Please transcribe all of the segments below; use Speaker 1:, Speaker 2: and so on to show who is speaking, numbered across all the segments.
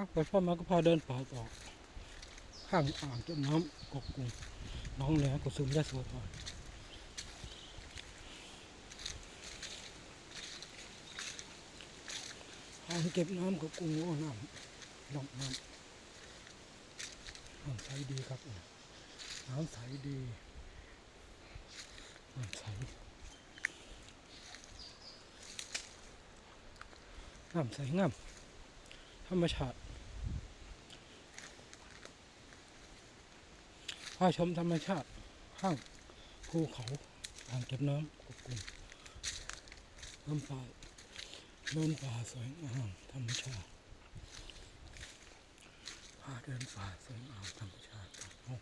Speaker 1: ครับไปพ่อมาก็พาเดินป่าต่อข้างอ่างเก็บน้ำกกกุงน้องแหลกุสุมยะโสธรอ่างเก็บน้ำกกกุงโอ้น้ำลำน้ำน้ำใสดีครับน้ำใสดีน้ำใสน้ำใสงามธรรมชาติ พาชมธรรมชาติข้างภูเขาอ่างเก็บน้ำกบกุมน้ำป่าเดินป่าสวยงามธรรมชาติพาเดินป่าสวยงามธรรมชาติโอ้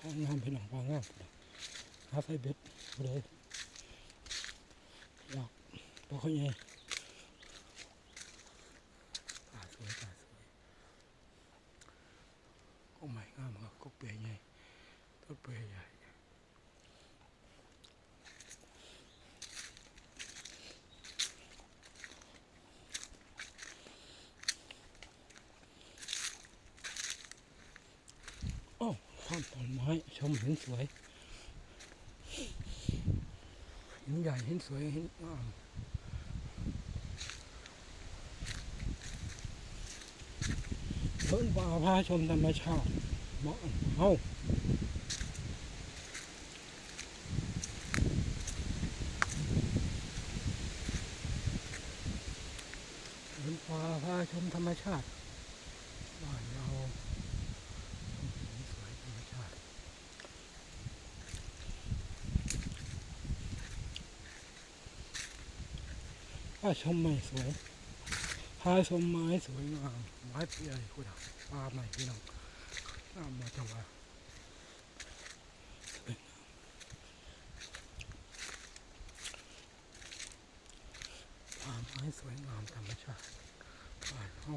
Speaker 1: ห้องงามเป็นหนังปลางามหาไฟเบ็ดเลยอยากตัวเขาใหญ่ป่าสวยป่าสวย ก็ใหม่งามครับ ก็เปรย์ใหญ่ต้นเปรย์ใหญ่โอ้ข้ามต้นไม้ชมเหินสวยเหินใหญ่เหินสวยเหินงามเดินป่าพาชมธรรมชาติ เหมาเฮาเดินป่าพาชมธรรมชาติบ้านเราสวยธรรมชาติพาชมไม้สวยพาชมไม้สวยงามไม้เปียคุณอะปลาใหม่พี่น้อง น้ำมาจังหวะสวยงามป่าไม้สวยงามธรรมชาติป่านเฮา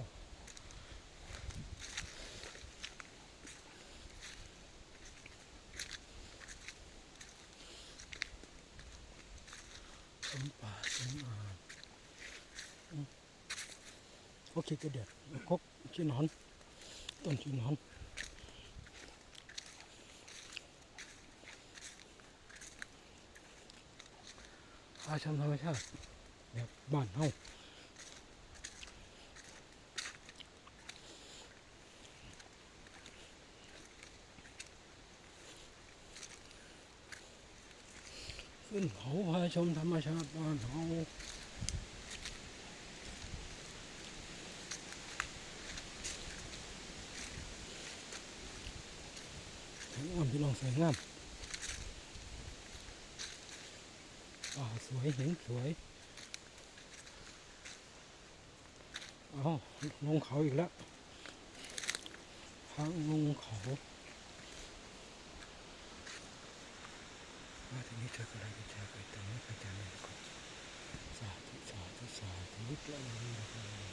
Speaker 1: สมป่าสวยงามโอเคก็เด็ดคกขี้หนอนต้นขี้หนอน พาชมธรรมชาติแบบบ้านเฮาขึ้นเขาพาชมธรรมชาติบ้านเฮาสวยงามพี่น้องสวยงาม อ๋อสวยเห็นสวยอ๋อลงเขาอีกแล้วทางลงเขามาที่นี้เจออะไรก็เจอไปแต่ไม่ไปเจอเลยก่อนสาธุสาธุสาธุเรื่องนี้นะครับ